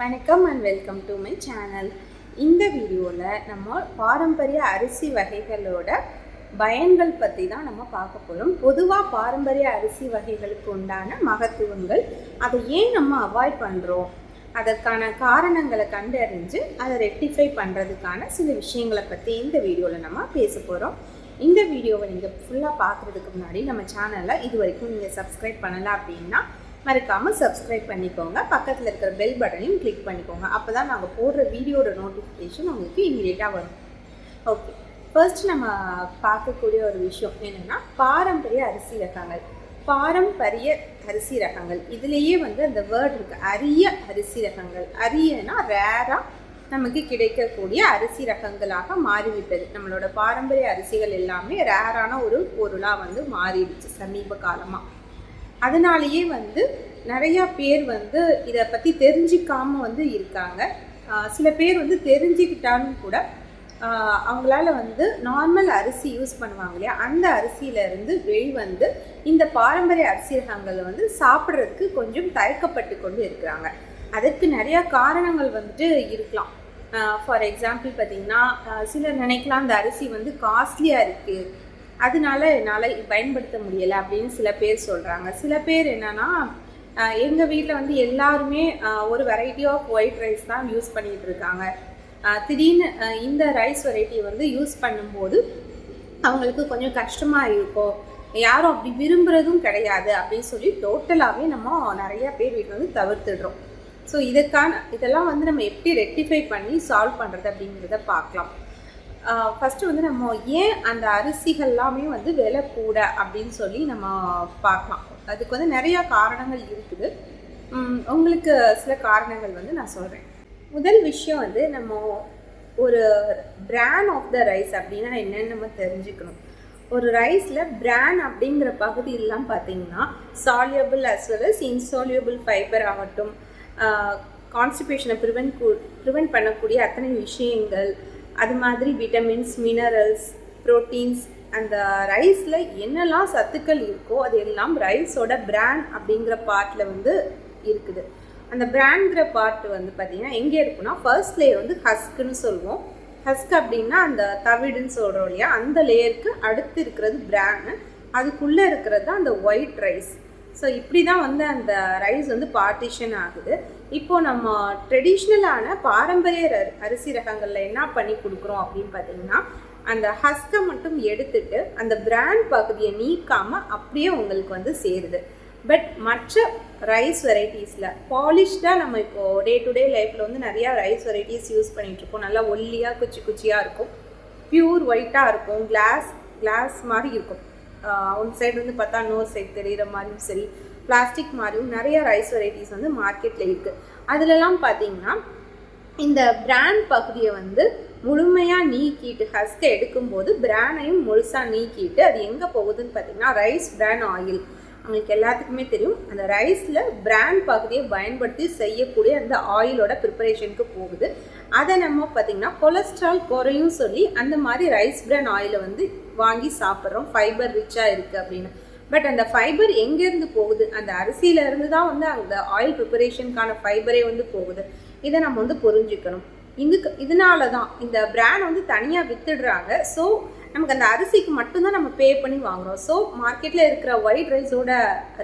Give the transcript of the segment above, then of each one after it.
வணக்கம் and welcome to my channel இந்த வீடியோவில் நம்ம பாரம்பரிய அரிசி வகைகளோட பயன்கள் பற்றி தான் நம்ம பார்க்க போகிறோம் பொதுவாக பாரம்பரிய அரிசி வகைகளுக்கு உண்டான மகத்துவங்கள். அதை ஏன் நம்ம அவாய்ட் பண்ணுறோம் அதற்கான காரணங்களை கண்டறிஞ்சு அதை ரெக்டிஃபை பண்ணுறதுக்கான சில விஷயங்களை பற்றி இந்த வீடியோவில் நம்ம பேச போகிறோம் இந்த வீடியோவை நீங்கள் ஃபுல்லாக பார்க்குறதுக்கு முன்னாடி நம்ம சேனலை இது வரைக்கும் நீங்கள் சப்ஸ்கிரைப் பண்ணலை அப்படின்னா மறக்காமல் சப்ஸ்கிரைப் பண்ணிக்கோங்க. பக்கத்தில் இருக்கிற பெல் பட்டனையும் கிளிக் பண்ணிக்கோங்க. அப்போ தான் நாங்கள் போடுற வீடியோட நோட்டிஃபிகேஷன் உங்களுக்கு இமீடியட்டாக வரும். ஓகே ஃபர்ஸ்ட் நம்ம பார்க்கக்கூடிய ஒரு விஷயம் என்னென்னா பாரம்பரிய அரிசி ரகங்கள். பாரம்பரிய அரிசி ரகங்கள். இதுலேயே வந்து அந்த வேர்ட் இருக்குது அரிய அரிசி ரகங்கள். அரியனா ரேராக நமக்கு கிடைக்கக்கூடிய அரிசி ரகங்களாக மாறிவிட்டது. நம்மளோட பாரம்பரிய அரிசிகள் எல்லாமே ரேரான ஒரு பொருளாக வந்து மாறிடுச்சு சமீப காலமாக அதனாலேயே வந்து நிறையா பேர் வந்து இதை பற்றி தெரிஞ்சிக்காமல் வந்து இருக்காங்க. சில பேர் வந்து தெரிஞ்சுக்கிட்டாலும் கூட அவங்களால வந்து நார்மல் அரிசி யூஸ் பண்ணுவாங்க இல்லையா? அந்த அரிசியிலேருந்து வெளிவந்து இந்த பாரம்பரிய அரிசி ரகங்களை வந்து சாப்பிட்றதுக்கு கொஞ்சம் தயக்கப்பட்டு கொண்டு இருக்கிறாங்க. அதற்கு நிறையா காரணங்கள் வந்துட்டு இருக்கலாம். ஃபார் எக்ஸாம்பிள் பார்த்திங்கன்னா சிலர் நினைக்கலாம் அந்த அரிசி வந்து காஸ்ட்லியாக இருக்குது அதனால என்னால் பயன்படுத்த முடியலை அப்படின்னு சில பேர் சொல்கிறாங்க சில பேர் என்னன்னா எங்கள் வீட்டில் வந்து எல்லாருமே ஒரு வெரைட்டி ஆஃப் ஒயிட் ரைஸ் தான் யூஸ் பண்ணிகிட்டு இருக்காங்க. திடீர்னு இந்த ரைஸ் வெரைட்டி வந்து யூஸ் பண்ணும்போது அவங்களுக்கு கொஞ்சம் கஷ்டமாக இருக்கும். யாரும் அப்படி விரும்புகிறதும் கிடையாது அப்படின்னு சொல்லி டோட்டலாகவே நம்ம நிறைய பேர் வீட்டில் வந்து தவிர்த்துடுறோம். ஸோ இதுக்கான இதெல்லாம் வந்து நம்ம எப்படி ரெக்டிஃபை பண்ணி சால்வ் பண்ணுறது அப்படிங்கிறத பார்க்கலாம். ஃபஸ்ட்டு வந்து நம்ம ஏன் அந்த அரிசிகள் எல்லாமே வந்து விலை கூட அப்படின்னு சொல்லி நம்ம பார்க்கலாம். அதுக்கு வந்து நிறையா காரணங்கள் இருக்குது. உங்களுக்கு சில காரணங்கள் வந்து நான் சொல்கிறேன் முதல் விஷயம் வந்து நம்ம ஒரு பிராண்ட் ஆஃப் த ரைஸ் அப்படின்னா என்னன்னு நம்ம தெரிஞ்சுக்கணும். ஒரு ரைஸில் பிராண்ட் அப்படிங்கிற பகுதியெல்லாம் பார்த்தீங்கன்னா soluble as well as insoluble fibre ஆகட்டும் கான்ஸ்டிபேஷனை ப்ரிவென்ட் ப்ரிவென்ட் பண்ணக்கூடிய அத்தனை விஷயங்கள் அது மாதிரி விட்டமின்ஸ் மினரல்ஸ் ப்ரோட்டீன்ஸ் அந்த ரைஸில் என்னெல்லாம் சத்துக்கள் இருக்கோ அது எல்லாம் ரைஸோட பிராண்ட் அப்படிங்கிற பார்ட்டில் வந்து இருக்குது. அந்த பிராண்ட்ங்கிற பார்ட் வந்து பார்த்திங்கன்னா எங்கே இருக்குன்னா ஃபர்ஸ்ட் லேயர் வந்து ஹஸ்க்குன்னு சொல்லுவோம். ஹஸ்க் அப்படின்னா அந்த தவிடுன்னு சொல்கிறோம் இல்லையா? அந்த லேயருக்கு அடுத்து இருக்கிறது பிராண்டு அதுக்குள்ளே இருக்கிறது தான் அந்த ஒயிட் ரைஸ் ஸோ இப்படி தான் வந்து அந்த ரைஸ் வந்து பார்ட்டிஷன் ஆகுது. இப்போ நம்ம ட்ரெடிஷ்னலான பாரம்பரிய அரிசி ரகங்களில் என்ன பண்ணி கொடுக்குறோம் அப்படின்னு பார்த்தீங்கன்னா அந்த ஹஸ்கை மட்டும் எடுத்துட்டு அந்த பிராண்ட் பகுதியை நீக்காமல் அப்படியே உங்களுக்கு வந்து சேருது. பட் மற்ற ரைஸ் வெரைட்டிஸில் பாலிஷ்டாக நம்ம இப்போது டே டு டே லைஃப்பில் வந்து நிறையா ரைஸ் வெரைட்டிஸ் யூஸ் பண்ணிகிட்ருக்கோம் நல்லா ஒல்லியாக குச்சி குச்சியாக இருக்கும். பியூர் ஒயிட்டாக இருக்கும். கிளாஸ் கிளாஸ் மாதிரி இருக்கும். ஒன் சைடு வந்து பார்த்தா இன்னொரு சைடு தெரிகிற மாதிரியும் சரி. பிளாஸ்டிக் மாதிரியும் நிறைய ரைஸ் வெரைட்டிஸ் வந்து மார்க்கெட்டில் இருக்குது அதிலலாம் பார்த்தீங்கன்னா இந்த பிராண்ட் பகுதியை வந்து முழுமையாக நீக்கிட்டு ஹஸ்கை எடுக்கும்போது பிராண்டையும் முழுசாக நீக்கிட்டு அது எங்கே போகுதுன்னு பார்த்தீங்கன்னா ரைஸ் பிராண்ட் ஆயில் உங்களுக்கு எல்லாத்துக்குமே தெரியும். அந்த ரைஸில் பிராண்ட் பகுதியை பயன்படுத்தி செய்யக்கூடிய அந்த ஆயிலோட ப்ரிப்பரேஷனுக்கு போகுது. அதை நம்ம பார்த்திங்கன்னா கொலஸ்ட்ரால் குறையும் சொல்லி அந்த மாதிரி ரைஸ் பிராண்ட் ஆயிலை வந்து வாங்கி சாப்பிட்றோம். ஃபைபர் ரிச்சாக இருக்குது அப்படின்னு. பட் அந்த ஃபைபர் எங்கேருந்து போகுது? அந்த அரிசியில இருந்து தான் வந்து அந்த ஆயில் ப்ரிப்பரேஷனுக்கான ஃபைபரே வந்து போகுது. இதை நம்ம வந்து புரிஞ்சுக்கணும். இதுக்கு இதனால தான் இந்த பிராண்ட் வந்து தனியாக வித்துடுறாங்க. ஸோ நமக்கு அந்த அரிசிக்கு மட்டும்தான் நம்ம பே பண்ணி வாங்குகிறோம் ஸோ மார்க்கெட்டில் இருக்கிற ஒயிட் ரைஸோட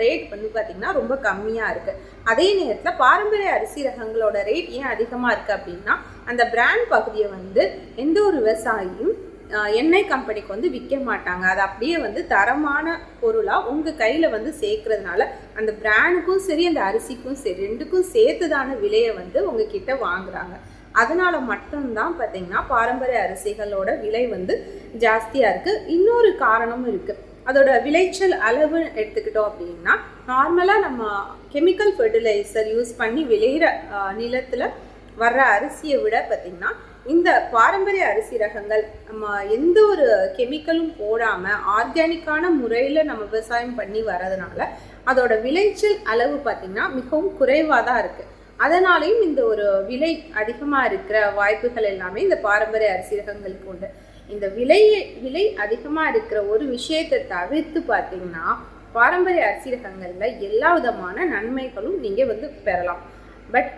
ரேட் வந்து பார்த்திங்கன்னா ரொம்ப கம்மியாக இருக்குது அதே நேரத்தில் பாரம்பரிய அரிசி ரகங்களோட ரேட் ஏன் அதிகமாக இருக்குது அப்படின்னா அந்த பிராண்ட் பகுதியை வந்து எந்த ஒரு விவசாயியும் எண்ணெய் கம்பெனிக்கு வந்து விற்க மாட்டாங்க. அது அப்படியே வந்து தரமான பொருளாக உங்கள் கையில் வந்து சேர்க்கறதுனால அந்த பிராண்டுக்கும் சரி அந்த அரிசிக்கும் சரி ரெண்டுக்கும் சேர்த்துதான விலையை வந்து உங்ககிட்ட வாங்குறாங்க. அதனால் மட்டும்தான் பார்த்தீங்கன்னா பாரம்பரிய அரிசிகளோட விலை வந்து ஜாஸ்தியாக இருக்குது இன்னொரு காரணமும் இருக்குது அதோட விளைச்சல் அளவு எடுத்துக்கிட்டோம் அப்படின்னா நார்மலாக நம்ம கெமிக்கல் ஃபெர்டிலைசர் யூஸ் பண்ணி விளையிற நிலத்தில் வர்ற அரிசியை விட பார்த்திங்கன்னா இந்த பாரம்பரிய அரிசி ரகங்கள் நம்ம எந்த ஒரு கெமிக்கலும் போடாமல் ஆர்கானிக்கான முறையில் நம்ம விவசாயம் பண்ணி வர்றதுனால அதோட விளைச்சல் அளவு பார்த்திங்கன்னா மிகவும் குறைவாக தான் இருக்குது அதனாலேயும் இந்த ஒரு விலை அதிகமாக இருக்கிற வாய்ப்புகள் எல்லாமே இந்த பாரம்பரிய அரிசி ரகங்களுக்கு உண்டு. இந்த விலை விலை அதிகமாக இருக்கிற ஒரு விஷயத்தை தவிர்த்து பார்த்தீங்கன்னா பாரம்பரிய அரிசி ரகங்களில் எல்லா விதமான நன்மைகளும் நீங்கள் வந்து பெறலாம். பட்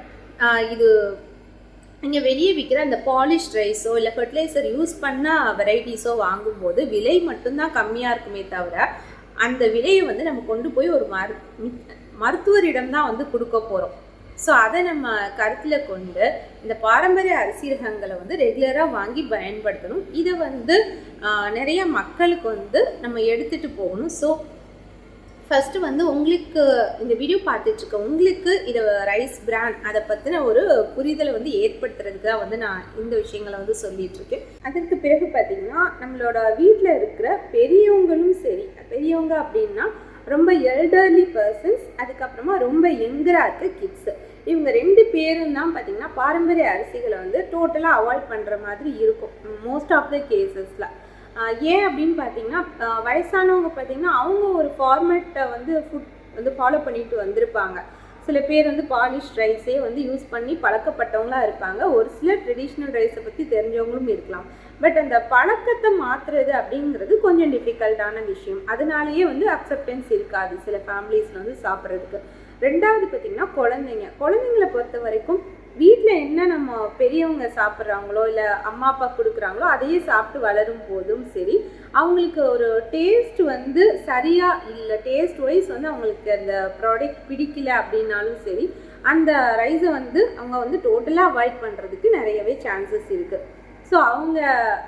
இது நீங்கள் வெளியே விற்கிற அந்த பாலிஷ் ரைஸோ இல்லை ஃபெர்டிலைசர் யூஸ் பண்ண வெரைட்டிஸோ வாங்கும்போது விலை மட்டும்தான் கம்மியாக இருக்குமே தவிர அந்த விலையை வந்து நம்ம கொண்டு போய் ஒரு மரு மருத்துவரிடம் தான் வந்து கொடுக்க போகிறோம் ஸோ அதை நம்ம கருத்தில் கொண்டு இந்த பாரம்பரிய அரிசி ரகங்களை வந்து ரெகுலராக வாங்கி பயன்படுத்தணும். இதை வந்து நிறைய மக்களுக்கு வந்து நம்ம எடுத்துகிட்டு போகணும். ஸோ ஃபஸ்ட்டு வந்து உங்களுக்கு இந்த வீடியோ பார்த்துட்ருக்க உங்களுக்கு இதை ரைஸ் பிராண்ட் அதை பற்றின ஒரு புரிதலை வந்து ஏற்படுத்துறதுக்கு தான் வந்து நான் இந்த விஷயங்களை வந்து சொல்லிகிட்ருக்கேன் அதற்கு பிறகு பார்த்திங்கன்னா நம்மளோட வீட்டில் இருக்கிற பெரியவங்களும் சரி பெரியவங்க அப்படின்னா ரொம்ப எல்டர்லி பர்சன்ஸ் அதுக்கப்புறமா ரொம்ப யங்கராக இருக்க கிட்ஸு இவங்க ரெண்டு பேரும் தான் பார்த்தீங்கன்னா பாரம்பரிய அரிசிகளை வந்து டோட்டலாக அவாய்ட் பண்ணுற மாதிரி இருக்கும் மோஸ்ட் ஆஃப் த கேசஸில் ஏன் அப்படின்னு பார்த்தீங்கன்னா வயசானவங்க பார்த்தீங்கன்னா அவங்க ஒரு ஃபார்மேட்டை வந்து ஃபுட் வந்து ஃபாலோ பண்ணிட்டு வந்திருப்பாங்க. சில பேர் வந்து பாலிஷ் ரைஸே வந்து யூஸ் பண்ணி பழக்கப்பட்டவங்களா இருப்பாங்க. ஒரு சில ட்ரெடிஷ்னல் ரைஸை பற்றி தெரிஞ்சவங்களும் இருக்கலாம். பட் அந்த பழக்கத்தை மாற்றுறது அப்படிங்கிறது கொஞ்சம் டிஃபிகல்ட்டான விஷயம். அதனாலேயே வந்து அக்செப்டன்ஸ் இருக்காது சில ஃபேமிலிஸில் வந்து சாப்பிட்றதுக்கு. ரெண்டாவது பார்த்திங்கன்னா குழந்தைங்க. குழந்தைங்கள பொறுத்த வரைக்கும் வீட்டில் என்ன நம்ம பெரியவங்க சாப்பிட்றாங்களோ இல்லை அம்மா அப்பா கொடுக்குறாங்களோ அதையே சாப்பிட்டு வளரும் போதும் சரி. அவங்களுக்கு ஒரு டேஸ்ட் வந்து சரியாக இல்லை டேஸ்ட் வைஸ் வந்து அவங்களுக்கு அந்த ப்ராடக்ட் பிடிக்கல அப்படின்னாலும் சரி அந்த ரைஸை வந்து அவங்க வந்து டோட்டலாக அவாய்ட் பண்ணுறதுக்கு நிறையவே சான்சஸ் இருக்குது ஸோ அவங்க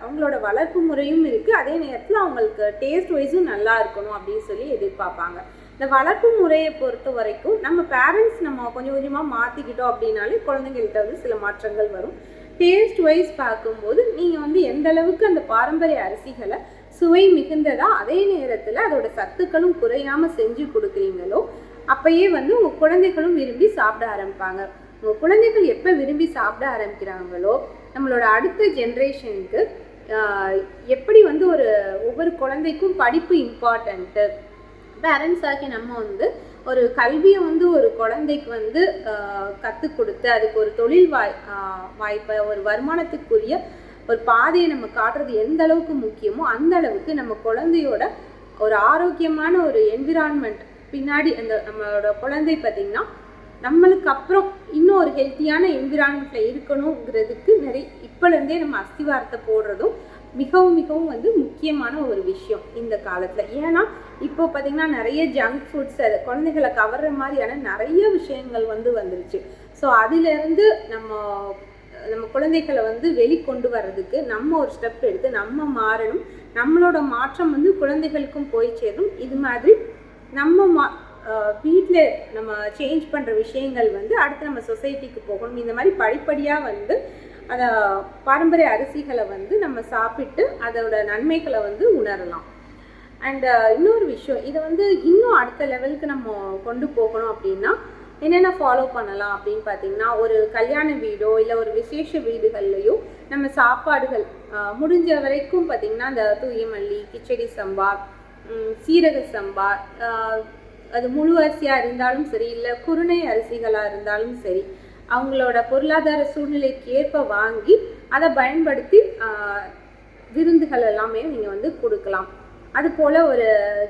அவங்களோட வளர்ப்பு முறையும் இருக்குது அதே நேரத்தில் அவங்களுக்கு டேஸ்ட் வைஸும் நல்லா இருக்கணும் அப்படின்னு சொல்லி எதிர்பார்ப்பாங்க. இந்த வளர்ப்பு முறையை பொறுத்த வரைக்கும் நம்ம பேரண்ட்ஸ் நம்ம கொஞ்சம் கொஞ்சமாக மாற்றிக்கிட்டோம் அப்படின்னாலே குழந்தைங்கள்கிட்ட வந்து சில மாற்றங்கள் வரும். டேஸ்ட் வைஸ் பார்க்கும்போது நீங்கள் வந்து எந்த அளவுக்கு அந்த பாரம்பரிய அரிசிகளை சுவை மிகுந்ததாக அதே நேரத்தில் அதோட சத்துக்களும் குறையாமல் செஞ்சு கொடுக்குறீங்களோ அப்பயே வந்து உங்கள் குழந்தைகளும் விரும்பி சாப்பிட ஆரம்பிப்பாங்க. உங்கள் குழந்தைகள் எப்போ விரும்பி சாப்பிட ஆரம்பிக்கிறாங்களோ நம்மளோட அடுத்த ஜென்ரேஷனுக்கு எப்படி வந்து ஒரு ஒவ்வொரு குழந்தைக்கும் படிப்பு இம்பார்ட்டண்ட்டு பேரண்ட்ஸ் ஆகி நம்ம வந்து ஒரு கல்வியை வந்து ஒரு குழந்தைக்கு வந்து கற்றுக் கொடுத்து அதுக்கு ஒரு தொழில் வாய் வாய்ப்பை ஒரு வருமானத்துக்குரிய ஒரு பாதையை நம்ம காட்டுறது எந்த அளவுக்கு முக்கியமோ அந்த அளவுக்கு நம்ம குழந்தையோட ஒரு ஆரோக்கியமான ஒரு என்விரான்மெண்ட் பின்னாடி அந்த நம்மளோட குழந்தை பார்த்திங்கன்னா நம்மளுக்கு அப்புறம் இன்னும் ஒரு ஹெல்த்தியான என்விரான்மெண்ட்டில் இருக்கணுங்கிறதுக்கு நிறைய இப்போலேருந்தே நம்ம அஸ்திவாரத்தை போடுறதும் மிகவும் மிகவும் வந்து முக்கியமான ஒரு விஷயம் இந்த காலத்தில். ஏன்னா இப்போ பார்த்திங்கன்னா நிறைய ஜங்க் ஃபுட்ஸ் அது குழந்தைகளை கவர்ற மாதிரியான நிறைய விஷயங்கள் வந்து வந்துருச்சு. ஸோ அதிலேருந்து நம்ம நம்ம குழந்தைகளை வந்து வெளிக்கொண்டு வர்றதுக்கு நம்ம ஒரு ஸ்டெப் எடுத்து நம்ம மாறணும். நம்மளோட மாற்றம் வந்து குழந்தைகளுக்கும் போய் சேரும். இது மாதிரி நம்ம மா வீட்டில் நம்ம சேஞ்ச் பண்ணுற விஷயங்கள் வந்து அடுத்து நம்ம சொசைட்டிக்கு போகணும். இந்த மாதிரி படிப்படியாக வந்து அதை பாரம்பரிய அரிசிகளை வந்து நம்ம சாப்பிட்டு அதோட நன்மைகளை வந்து உணரலாம். அண்ட் uh, இன்னொரு விஷயம் இதை வந்து இன்னும் அடுத்த லெவலுக்கு நம்ம கொண்டு போகணும் அப்படின்னா என்னென்ன ஃபாலோ பண்ணலாம் அப்படின்னு பார்த்தீங்கன்னா ஒரு கல்யாண வீடோ இல்லை ஒரு விசேஷ வீடுகள்லையோ நம்ம சாப்பாடுகள் uh, முடிஞ்ச வரைக்கும் பார்த்திங்கன்னா அந்த தூய மல்லி கிச்சடி சம்பா சீரக சம்பா uh, அது முழு அரிசியாக இருந்தாலும் சரி இல்லை குருணை அரிசிகளாக இருந்தாலும் சரி அவங்களோட பொருளாதார சூழ்நிலைக்கு ஏற்ப வாங்கி அதை பயன்படுத்தி விருந்துகள் எல்லாமே நீங்கள் வந்து கொடுக்கலாம். அது போல் ஒரு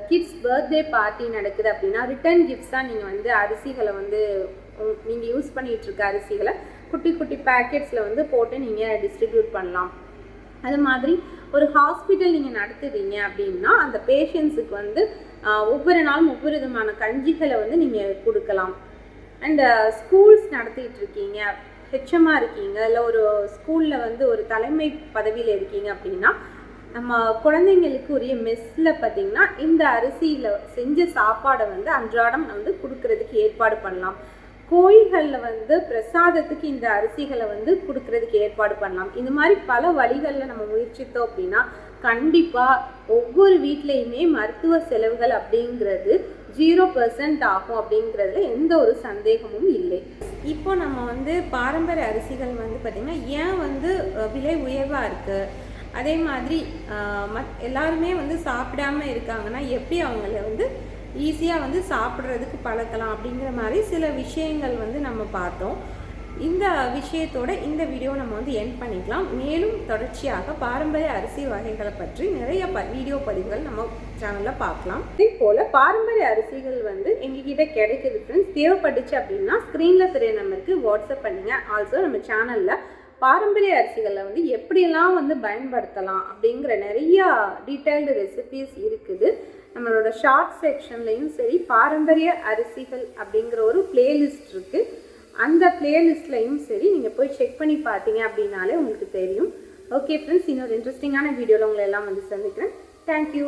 கிட்ஸ் பர்த்டே பார்ட்டி நடக்குது அப்படின்னா ரிட்டர்ன் கிஃப்ட்ஸ் தான் நீங்கள் வந்து அரிசிகளை வந்து நீங்கள் யூஸ் பண்ணிகிட்டு இருக்க அரிசிகளை குட்டி குட்டி பேக்கெட்ஸில் வந்து போட்டு நீங்கள் டிஸ்ட்ரிபியூட் பண்ணலாம். அது மாதிரி ஒரு ஹாஸ்பிட்டல் நீங்கள் நடத்துறீங்க அப்படின்னா அந்த பேஷண்ட்ஸுக்கு வந்து ஒவ்வொரு நாளும் ஒவ்வொரு விதமான கஞ்சிகளை வந்து நீங்கள் கொடுக்கலாம். அண்ட் ஸ்கூல்ஸ் நடத்திட்டு இருக்கீங்க ஹெச்எம்மாக இருக்கீங்க இல்லை ஒரு ஸ்கூலில் வந்து ஒரு தலைமை பதவியில் இருக்கீங்க அப்படின்னா நம்ம குழந்தைங்களுக்கு உரிய மெஸ்ஸில் பார்த்தீங்கன்னா இந்த அரிசியில் செஞ்ச சாப்பாடை வந்து அன்றாடம் வந்து கொடுக்கறதுக்கு ஏற்பாடு பண்ணலாம். கோயில்களில் வந்து பிரசாதத்துக்கு இந்த அரிசிகளை வந்து கொடுக்கறதுக்கு ஏற்பாடு பண்ணலாம். இந்த மாதிரி பல வழிகளில் நம்ம முயற்சித்தோம் அப்படின்னா கண்டிப்பாக ஒவ்வொரு வீட்லேயுமே மருத்துவ செலவுகள் அப்படிங்கிறது ஜீரோ பர்சன்ட் ஆகும் அப்படிங்கிறதுல எந்த ஒரு சந்தேகமும் இல்லை. இப்போ நம்ம வந்து பாரம்பரிய அரிசிகள் வந்து பார்த்திங்கன்னா ஏன் வந்து விலை உயர்வாக இருக்குது அதே மாதிரி மத் எல்லாருமே வந்து சாப்பிடாம இருக்காங்கன்னா எப்படி அவங்கள வந்து ஈஸியாக வந்து சாப்பிட்றதுக்கு பழக்கலாம் அப்படிங்கிற மாதிரி சில விஷயங்கள் வந்து நம்ம பார்த்தோம். இந்த விஷயத்தோட இந்த வீடியோ நம்ம வந்து என் பண்ணிக்கலாம். மேலும் தொடர்ச்சியாக பாரம்பரிய அரிசி வகைகளை பற்றி நிறைய ப வீடியோ பதிவுகள் நம்ம சேனலில் பார்க்கலாம். இதே போல் பாரம்பரிய அரிசிகள் வந்து எங்ககிட்ட கிடைக்குது ஃப்ரெண்ட்ஸ் தேவைப்பட்டுச்சு அப்படின்னா ஸ்க்ரீனில் தெரிய நம்பருக்கு வாட்ஸ்அப் பண்ணுங்கள் ஆல்சோ நம்ம சேனலில் பாரம்பரிய அரிசிகளை வந்து எப்படியெல்லாம் வந்து பயன்படுத்தலாம் அப்படிங்கிற நிறையா டீட்டெயில்டு ரெசிபீஸ் இருக்குது. நம்மளோட ஷார்ட் செக்ஷன்லேயும் சரி பாரம்பரிய அரிசிகள் அப்படிங்கிற ஒரு பிளேலிஸ்ட் இருக்குது அந்த பிளேலிஸ்ட்லையும் சரி நீங்கள் போய் செக் பண்ணி பார்த்தீங்க அப்படின்னாலே உங்களுக்கு தெரியும். ஓகே ஃப்ரெண்ட்ஸ் இன்னொரு இன்ட்ரெஸ்டிங்கான வீடியோவில் உங்களை எல்லாம் வந்து சந்திக்கிறேன். தேங்க்யூ